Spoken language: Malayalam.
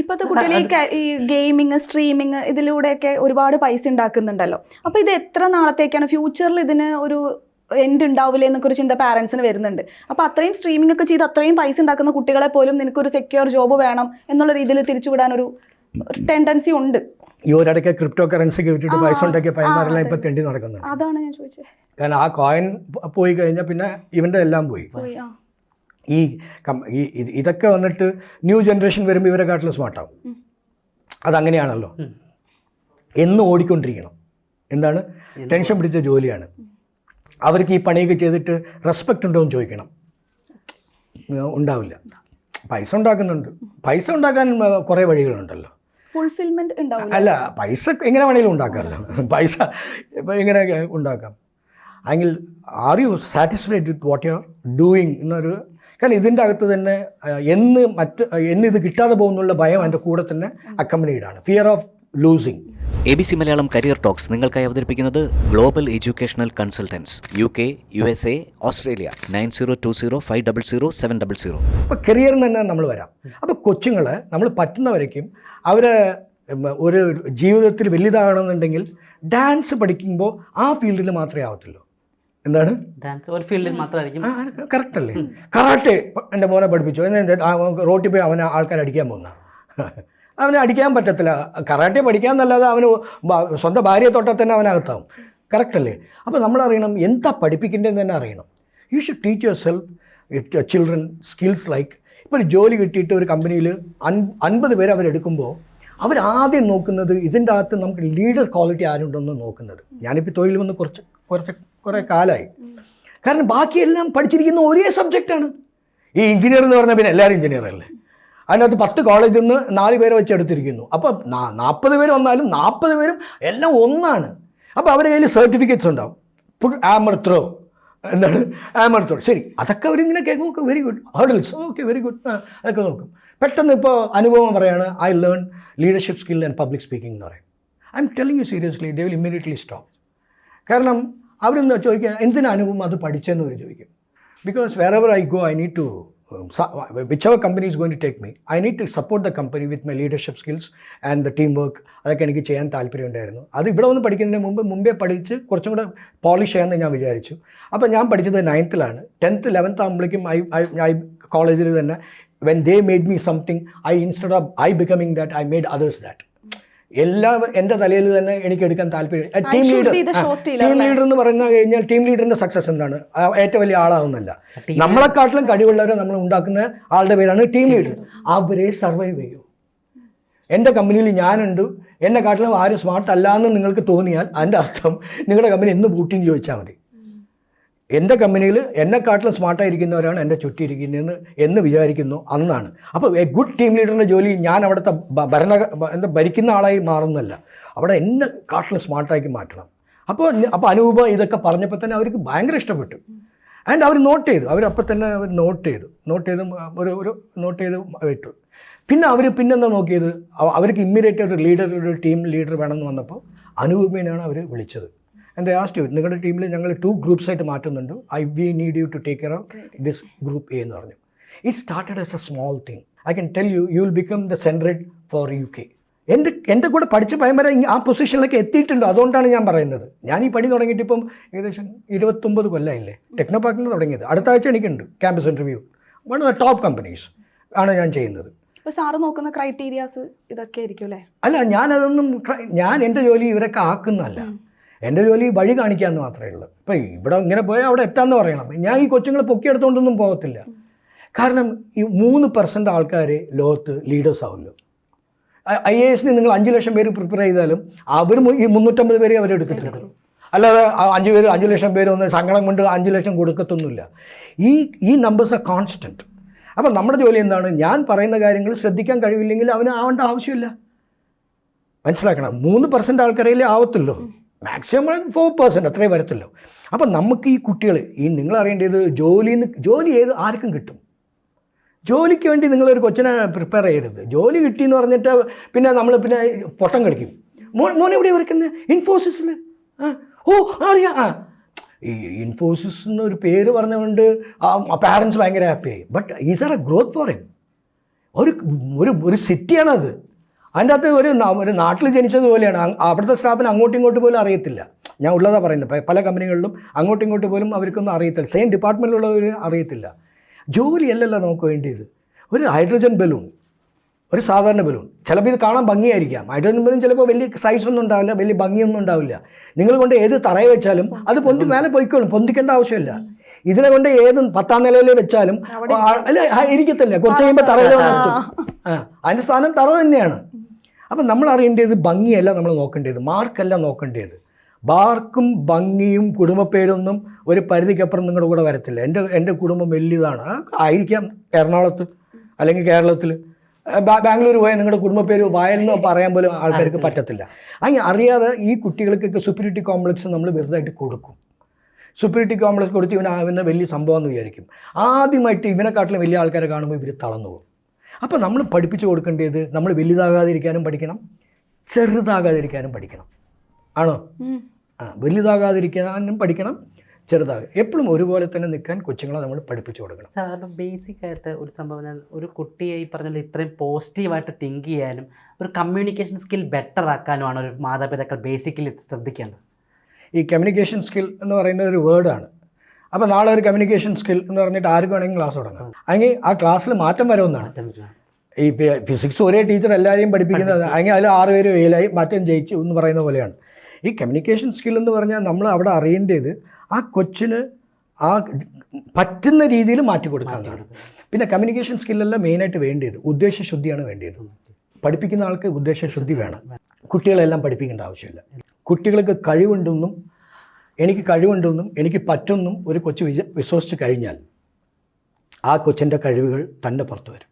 ഇപ്പോഴത്തെ കുട്ടികൾ ഈ ഗെയിമിങ് സ്ട്രീമിങ് ഇതിലൂടെയൊക്കെ ഒരുപാട് പൈസ ഉണ്ടാക്കുന്നുണ്ടല്ലോ. അപ്പൊ ഇത് എത്ര നാളത്തേക്കാണ് ഫ്യൂച്ചറിൽ ഇതിന് ഒരു എൻഡ് ഉണ്ടാവില്ലേ എന്നൊക്കെ ഒരു ചിന്ത പാരൻസിന് വരുന്നുണ്ട്. അപ്പൊ അത്രയും സ്ട്രീമിംഗ് ഒക്കെ ചെയ്ത് അത്രയും പൈസ ഉണ്ടാക്കുന്ന കുട്ടികളെ പോലും നിനക്കൊരു സെക്യൂർ ജോബ് വേണം എന്നുള്ള രീതിയിൽ തിരിച്ചുവിടാൻ ഒരു ടെൻഡൻസി ഉണ്ട്. ഈ ഒരിടയ്ക്ക് ക്രിപ്റ്റോ കറൻസി വിട്ടിട്ട് പൈസ ഉണ്ടാക്കിയ പയ്യന്മാരെല്ലാം ഇപ്പൊ തെണ്ടി നടക്കുന്നുണ്ട്. അതാണ് ഞാൻ ചോദിച്ചത് കാരണം ആ കോയിൻ പോയി കഴിഞ്ഞാൽ പിന്നെ ഇവന്റെ എല്ലാം പോയി. ഈ കം ഈ ഇതൊക്കെ വന്നിട്ട് ന്യൂ ജനറേഷൻ വരുമ്പോൾ ഇവരെ കാട്ടിലും സ്മാർട്ടാവും. അതങ്ങനെയാണല്ലോ. എന്ന് ഓടിക്കൊണ്ടിരിക്കണം. എന്താണ്? ടെൻഷൻ പിടിച്ച ജോലിയാണ്. അവർക്ക് ഈ പണിയൊക്കെ ചെയ്തിട്ട് റെസ്പെക്റ്റ് ഉണ്ടോ എന്ന് ചോദിക്കണം. ഉണ്ടാവില്ല. പൈസ ഉണ്ടാക്കുന്നുണ്ട്. പൈസ ഉണ്ടാക്കാൻ കുറേ വഴികളുണ്ടല്ലോ. ഫുൾഫിൽമെന്റ് അല്ല പൈസ എങ്ങനെ വേണമെങ്കിലും ഉണ്ടാക്കാമല്ലോ. പൈസ ഇപ്പം എങ്ങനെ ഉണ്ടാക്കാം? അല്ലെങ്കിൽ are you satisfied with what you are doing എന്നൊരു കാരണം ഇതിന്റെ അകത്ത് തന്നെ എന്ന് മറ്റ് എന്ന് ഇത് കിട്ടാതെ പോകുന്നുള്ള ഭയം എന്റെ കൂടെ തന്നെ അക്കമ്പനീഡാണ് fear of losing A B C Malayalam career talks നിങ്ങൾക്കായി അവതരിപ്പിക്കുന്നത് global educational consultants U K U S A Australia nine zero two zero five double zero seven double zero. അപ്പോൾ കരിയറിൽ തന്നെ നമ്മൾ വരാം. അപ്പോൾ കൊച്ചുങ്ങൾ നമ്മൾ പറ്റുന്നവരേക്കും അവരെ ഒരു ജീവിതത്തിൽ വലുതാണെന്നുണ്ടെങ്കിൽ ഡാൻസ് പഠിക്കുമ്പോൾ ആ ഫീൽഡിൽ മാത്രമേ ആവത്തുള്ളൂ. എന്താണ്? ഡാൻസ് ഒരു ഫീൽഡിൽ മാത്രമായിരിക്കും. കറക്റ്റ് അല്ലേ? കറാട്ടെ എന്റെ മോനെ പഠിപ്പിച്ചു. റോട്ടിൽ പോയി അവനെ ആൾക്കാർ അടിക്കാൻ പോകുന്ന അവനെ അടിക്കാൻ പറ്റത്തില്ല. കറാട്ടെ പഠിക്കാന്നല്ലാതെ അവന് സ്വന്തം ഭാര്യയെ തൊട്ടാൽ തന്നെ അവനകത്താവും കറക്റ്റ് അല്ലേ? അപ്പോൾ നമ്മളറിയണം എന്താ പഠിപ്പിക്കേണ്ടതെന്ന് തന്നെ അറിയണം. You should teach yourself children skills like ഇപ്പോൾ ഒരു ജോലി കിട്ടിയിട്ട് ഒരു കമ്പനിയിൽ അൻ അൻപത് പേര് അവരെടുക്കുമ്പോൾ അവരാദ്യം നോക്കുന്നത് ഇതിന്റെ അകത്ത് നമുക്ക് ലീഡർ ക്വാളിറ്റി ആരുണ്ടെന്ന് നോക്കുന്നത്. ഞാനിപ്പോൾ തൊഴിൽ വന്ന് കുറച്ച് കുറച്ച് കുറേ കാലമായി കാരണം ബാക്കിയെല്ലാം പഠിച്ചിരിക്കുന്ന ഒരേ സബ്ജക്റ്റാണ് ഈ എഞ്ചിനീയർ എന്ന് പറഞ്ഞാൽ പിന്നെ എല്ലാവരും എഞ്ചിനീയർ അല്ലേ? അതിനകത്ത് പത്ത് കോളേജിൽ നിന്ന് നാല് പേരെ വെച്ച് എടുത്തിരിക്കുന്നു. അപ്പോൾ നാൽപ്പത് പേര് വന്നാലും നാൽപ്പത് പേരും എല്ലാം ഒന്നാണ്. അപ്പോൾ അവരുടെ കയ്യിൽ സർട്ടിഫിക്കറ്റ്സ് ഉണ്ടാവും. ആമർ ത്രോ എന്താണ്? ആമർ ത്രോ ശരി. അതൊക്കെ അവരിങ്ങനെ കേൾക്കും very good hurdles okay very good അതൊക്കെ നോക്കും. പെട്ടെന്ന് ഇപ്പോൾ അനുഭവം പറയാണ് I learn leadership skill and public speaking എന്ന് പറയും. I'm telling you seriously they will immediately stop കാരണം അവരെന്ന് ചോദിക്കുക എന്തിനാ അനുഭവം അത് പഠിച്ചെന്ന് അവർ ചോദിക്കും. Because wherever I go I need to which our company is going to take me I need to support the company with my leadership skills and the team work അതൊക്കെ എനിക്ക് ചെയ്യാൻ താല്പര്യമുണ്ടായിരുന്നു അത് ഇവിടെ വന്ന് പഠിക്കുന്നതിന് മുമ്പ് മുമ്പേ പഠിച്ച് കുറച്ചും കൂടെ പോളിഷ് ചെയ്യാമെന്ന് ഞാൻ വിചാരിച്ചു. അപ്പോൾ ഞാൻ പഠിച്ചത് നയൻത്തിലാണ് ടെൻത്ത് ലെവൻത്ത് ആകുമ്പോഴേക്കും ഐ ഐ കോളേജിൽ തന്നെ when they made me something I instead of I becoming that I made others that എല്ലാം എന്റെ തലയിൽ തന്നെ എനിക്ക് എടുക്കാൻ താല്പര്യം. ടീം ലീഡർ ടീം ലീഡർ എന്ന് പറഞ്ഞു കഴിഞ്ഞാൽ ടീം ലീഡറിന്റെ സക്സസ് എന്താണ്? ഏറ്റവും വലിയ ആളാവുന്നല്ല നമ്മളെക്കാട്ടിലും കഴിവുള്ളവരെ നമ്മൾ ഉണ്ടാക്കുന്ന ആളുടെ പേരാണ് ടീം ലീഡർ അവരെ സർവൈവ് ചെയ്യൂ. എന്റെ കമ്പനിയിൽ ഞാനുണ്ട്. എന്നെ കാട്ടിലും ആരും സ്മാർട്ട് അല്ല എന്ന് നിങ്ങൾക്ക് തോന്നിയാൽ അതിന്റെ അർത്ഥം നിങ്ങളുടെ കമ്പനി എന്ന് പൂട്ടിയും ചോദിച്ചാൽ മതി. എന്റെ കമ്പനിയിൽ എന്നെക്കാട്ടിലും സ്മാർട്ടായിരിക്കുന്നവരാണ് എന്റെ ചുറ്റിയിരിക്കുന്നതെന്ന് എന്ന് വിചാരിക്കുന്നു അന്നാണ്. അപ്പോൾ എ ഗുഡ് ടീം ലീഡറിന്റെ ജോലി ഞാൻ അവിടുത്തെ ഭരണ എന്താ ഭരിക്കുന്ന ആളായി മാറുന്നല്ല അവിടെ എന്നെ കാട്ടിലും സ്മാർട്ടാക്കി മാറ്റണം. അപ്പോൾ അപ്പോൾ അനൂപ ഇതൊക്കെ പറഞ്ഞപ്പോൾ തന്നെ അവർക്ക് ഭയങ്കര ഇഷ്ടപ്പെട്ടു. ആൻഡ് അവർ നോട്ട് ചെയ്തു. അവരപ്പോൾ തന്നെ അവർ നോട്ട് ചെയ്തു. നോട്ട് ചെയ്ത് ഒരു ഒരു നോട്ട് ചെയ്ത് വിട്ടു പിന്നെ അവർ പിന്നെന്താ നോക്കിയത്? അവ- അവർക്ക് ഇമ്മീഡിയറ്റ് ഒരു ലീഡർ ഒരു ടീം ലീഡർ വേണമെന്ന് വന്നപ്പോൾ അനൂപേനെയാണ് അവർ വിളിച്ചത്. എന്റെ ആസ്റ്റ് യു നിങ്ങളുടെ ടീമിൽ ഞങ്ങൾ ടു ഗ്രൂപ്പ്സ് ആയിട്ട് മാറ്റുന്നുണ്ട്. I we need you to take care of this group A എന്ന് പറഞ്ഞു. It started as a small thing I can tell you you will become the centred for U K എന്റെ എന്റെ കൂടെ പഠിച്ച പയ്യന്മാരെ ആ പൊസിഷനിലേക്ക് എത്തിയിട്ടുണ്ട്. അതുകൊണ്ടാണ് ഞാൻ പറയുന്നത്. ഞാൻ ഈ പണി തുടങ്ങിയിട്ട് ഇപ്പം ഏകദേശം ഇരുപത്തൊമ്പത് കൊല്ലമില്ലേ ടെക്നോ പാർക്കിൽ തുടങ്ങിയത്. അടുത്ത ആഴ്ച എനിക്കുണ്ട് campus interview one of the top companies ആണ് ഞാൻ ചെയ്യുന്നത്. സാറ് നോക്കുന്ന ക്രൈറ്റീരിയാസ് ഇതൊക്കെ ആയിരിക്കും അല്ലേ? അല്ല ഞാനതൊന്നും ഞാൻ എന്റെ ജോലി ഇവരൊക്കെ ആക്കുന്നല്ല എന്റെ ജോലി വഴി കാണിക്കുക എന്ന് മാത്രമേ ഉള്ളൂ. ഇപ്പം ഇവിടെ ഇങ്ങനെ പോയാൽ അവിടെ എത്താമെന്ന് പറയണം. ഞാൻ ഈ കൊച്ചുങ്ങളെ പൊക്കിയെടുത്തുകൊണ്ടൊന്നും പോകത്തില്ല. കാരണം ഈ മൂന്ന് പെർസെന്റ് ആൾക്കാർ ലോകത്ത് ലീഡേഴ്സ് ആവുമല്ലോ ഐ എ എസിന് നിങ്ങൾ അഞ്ച് ലക്ഷം പേര് പ്രിപ്പയർ ചെയ്താലും അവർ ഈ മുന്നൂറ്റമ്പത് പേരെ അവർ അല്ലാതെ അഞ്ച് പേര് അഞ്ച് ലക്ഷം പേര് ഒന്ന് സങ്കടം കൊണ്ട് അഞ്ച് ലക്ഷം കൊടുക്കത്തൊന്നുമില്ല. ഈ ഈ നമ്പേഴ്സ് ആർ കോൺസ്റ്റന്റ് അപ്പം നമ്മുടെ ജോലി എന്താണ്? ഞാൻ പറയുന്ന കാര്യങ്ങൾ ശ്രദ്ധിക്കാൻ കഴിവില്ലെങ്കിൽ അവന് ആവേണ്ട ആവശ്യമില്ല. മനസ്സിലാക്കണം. മൂന്ന് പെർസെന്റ് ആൾക്കാരെ ആവത്തുള്ളൂ. മാക്സിമം ഫോർ പേഴ്സന്റ് അത്രേ വരത്തുള്ളൂ. അപ്പം നമുക്ക് ഈ കുട്ടികൾ ഈ നിങ്ങൾ അറിയേണ്ടത് ജോലിന്ന് ജോലി ചെയ്ത് ആർക്കും കിട്ടും. ജോലിക്ക് വേണ്ടി നിങ്ങളൊരു കൊച്ചിനെ പ്രിപ്പയർ ചെയ്യരുത്. ജോലി കിട്ടിയെന്ന് പറഞ്ഞിട്ട് പിന്നെ നമ്മൾ പിന്നെ പൊട്ടം കളിക്കും. മോൻ മോൻ എവിടെയാണ് വരയ്ക്കുന്നത് ഇൻഫോസിസിൽ ആ. ഓ അറിയാം ആ. ഈ ഇൻഫോസിസ് എന്നൊരു പേര് പറഞ്ഞുകൊണ്ട് ആ പാരൻസ് ഭയങ്കര ഹാപ്പിയായി but is are a growth for him ഒരു ഒരു ഒരു സിറ്റിയാണത് അതിന്റെ അകത്ത് ഒരു ഒരു നാട്ടിൽ ജനിച്ചതുപോലെയാണ്. അവിടുത്തെ സ്റ്റാഫിന് അങ്ങോട്ടും ഇങ്ങോട്ടും പോലും അറിയത്തില്ല. ഞാൻ ഉള്ളതാ പറയുന്നത്. പല കമ്പനികളിലും അങ്ങോട്ടും ഇങ്ങോട്ട് പോലും അവർക്കൊന്നും അറിയത്തില്ല. സെയിം ഡിപ്പാർട്ട്മെന്റിലുള്ളവർ അറിയത്തില്ല. ജോലിയല്ലല്ലോ നമുക്ക് വേണ്ടിയത്. ഒരു ഹൈഡ്രജൻ ബലൂൺ. ഒരു സാധാരണ ബലൂൺ. ചിലപ്പോൾ ഇത് കാണാൻ ഭംഗിയായിരിക്കാം. ഹൈഡ്രജൻ ബലൂൺ ചിലപ്പോൾ വലിയ സൈസ് ഒന്നും ഉണ്ടാവില്ല വലിയ ഭംഗിയൊന്നും ഉണ്ടാവില്ല. നിങ്ങൾ കൊണ്ട് ഏത് തറയെ വെച്ചാലും അത് പൊന്തി മേലെ പോയിക്കോളും. പൊന്തിക്കേണ്ട ആവശ്യമില്ല. ഇതിനെ കൊണ്ട് ഏത് പത്താം നിലയിൽ വെച്ചാലും അല്ല ഇരിക്കത്തില്ല. കുറച്ച് കഴിയുമ്പോൾ തറയിൽ നിർത്തും ആ അതിന്റെ സ്ഥാനം തറ തന്നെയാണ്. അപ്പം നമ്മൾ അറിയേണ്ടത് ഭംഗിയല്ല നമ്മൾ നോക്കേണ്ടത് മാർക്കല്ല നോക്കേണ്ടത്. ബാർക്കും ഭംഗിയും കുടുംബപ്പേരൊന്നും ഒരു പരിധിക്കപ്പുറം നിങ്ങളുടെ കൂടെ വരത്തില്ല. എന്റെ എന്റെ കുടുംബം വലിയതാണ്. ആയിരിക്കാം എറണാകുളത്ത് അല്ലെങ്കിൽ കേരളത്തിൽ ബാംഗ്ലൂർ പോയാൽ നിങ്ങളുടെ കുടുംബപ്പേര് വായെന്ന് പറയാൻ പോലും ആൾക്കാർക്ക് പറ്റത്തില്ല. അങ്ങനെ അറിയാതെ ഈ കുട്ടികൾക്കൊക്കെ സുപ്പീരിറ്റി കോംപ്ലക്സ് നമ്മൾ വെറുതായിട്ട് കൊടുക്കും. സുപ്പീരിറ്റി കോംപ്ലക്സ് കൊടുത്ത് ഇവനാവുന്ന വലിയ സംഭവം എന്ന് വിചാരിക്കും. ആദ്യമായിട്ട് ഇവനെക്കാട്ടിലും വലിയ ആൾക്കാരെ കാണുമ്പോൾ ഇവർ തളർന്നു പോകും. അപ്പോൾ നമ്മൾ പഠിപ്പിച്ചു കൊടുക്കേണ്ടത് നമ്മൾ വലുതാകാതിരിക്കാനും പഠിക്കണം ചെറുതാകാതിരിക്കാനും പഠിക്കണം. ആണോ? ആ വലുതാകാതിരിക്കാനും പഠിക്കണം ചെറുതാക എപ്പോഴും ഒരുപോലെ തന്നെ നിൽക്കാൻ കൊച്ചുങ്ങളെ നമ്മൾ പഠിപ്പിച്ചു കൊടുക്കണം. സാധാരണ ബേസിക് ആയിട്ട് ഒരു സംഭവം ഞാൻ ഒരു കുട്ടിയെ ഈ പറഞ്ഞാൽ ഇത്രയും പോസിറ്റീവായിട്ട് തിങ്ക് ചെയ്യാനും ഒരു കമ്മ്യൂണിക്കേഷൻ സ്കിൽ ബെറ്റർ ആക്കാനുമാണ് ഒരു മാതാപിതാക്കൾ ബേസിക്കലി ശ്രദ്ധിക്കേണ്ടത്. ഈ കമ്മ്യൂണിക്കേഷൻ സ്കിൽ എന്ന് പറയുന്നത് ഒരു വേർഡാണ് അപ്പോൾ നാളെ ഒരു കമ്മ്യൂണിക്കേഷൻ സ്കിൽ എന്ന് പറഞ്ഞിട്ട് ആർക്ക് വേണമെങ്കിലും ക്ലാസ് തുടങ്ങാം. അല്ലെങ്കിൽ ആ ക്ലാസ്സിൽ മാറ്റം വരുമെന്നാണ്. ഈ ഫിസിക്സ് ഒരേ ടീച്ചർ എല്ലാവരെയും പഠിപ്പിക്കുന്നത് അല്ലെങ്കിൽ അതിൽ ആറ് പേര് ഫെയിലായി മാറ്റം ജയിച്ചു എന്ന് പറയുന്ന പോലെയാണ്. ഈ കമ്മ്യൂണിക്കേഷൻ സ്കിൽ എന്ന് പറഞ്ഞാൽ നമ്മൾ അവിടെ അറിയേണ്ടത് ആ കൊച്ചിന് ആ പറ്റുന്ന രീതിയിൽ മാറ്റി കൊടുക്കാനാണ് പിന്നെ കമ്മ്യൂണിക്കേഷൻ സ്കില്ലല്ല മെയിനായിട്ട് വേണ്ടിയത് ഉദ്ദേശശുദ്ധിയാണ് വേണ്ടിയത് പഠിപ്പിക്കുന്ന ആൾക്ക് ഉദ്ദേശശുദ്ധി വേണം. കുട്ടികളെല്ലാം പഠിപ്പിക്കേണ്ട ആവശ്യമില്ല. കുട്ടികൾക്ക് കഴിവുണ്ടെന്നും എനിക്ക് കഴിവുണ്ടെന്നും എനിക്ക് പറ്റുമെന്നും ഒരു കൊച്ചു വിശ്വസിച്ച് കഴിഞ്ഞാൽ ആ കൊച്ചിന്റെ കഴിവുകൾ തന്നെ പുറത്തു വരും.